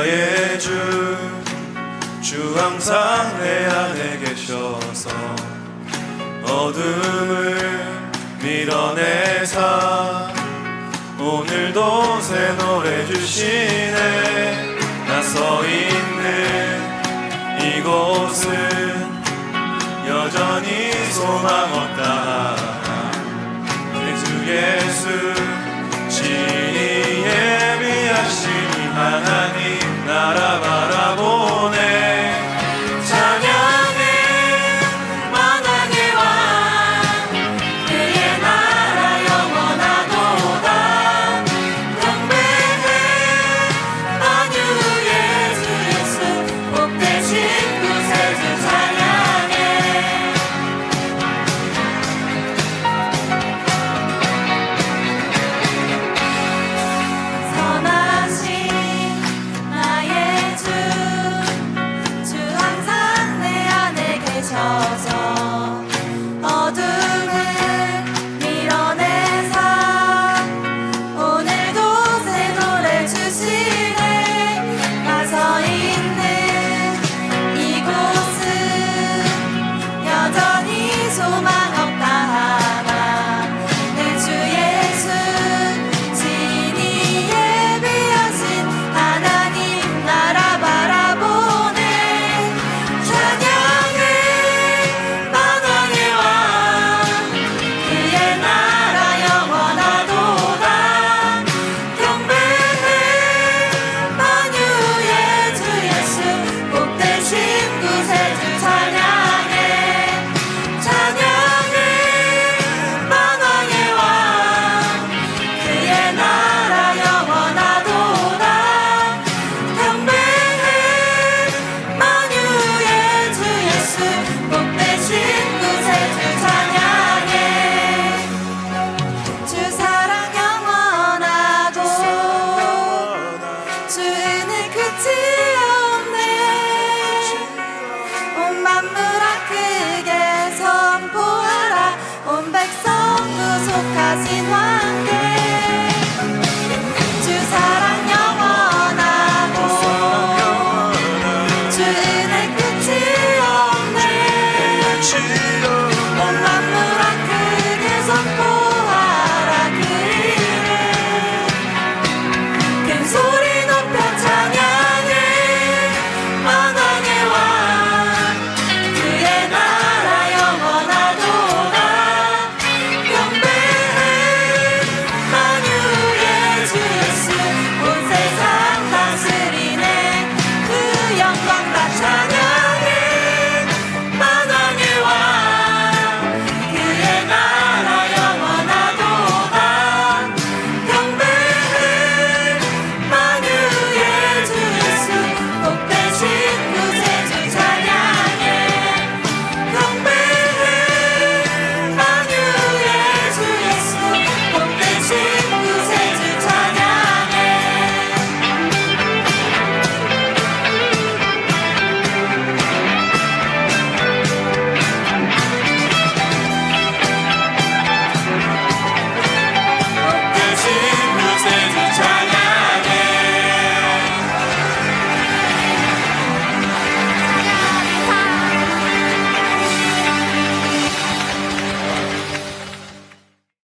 나의 주, 주 항상 내 안에 계셔서 어둠을 밀어내사 오늘도 새 노래 주시네. 나 서 있는 이곳은 여전히 소망 없다. 지었네. 온 만물아 크게 선포하라. 온 백성 구속하신 왕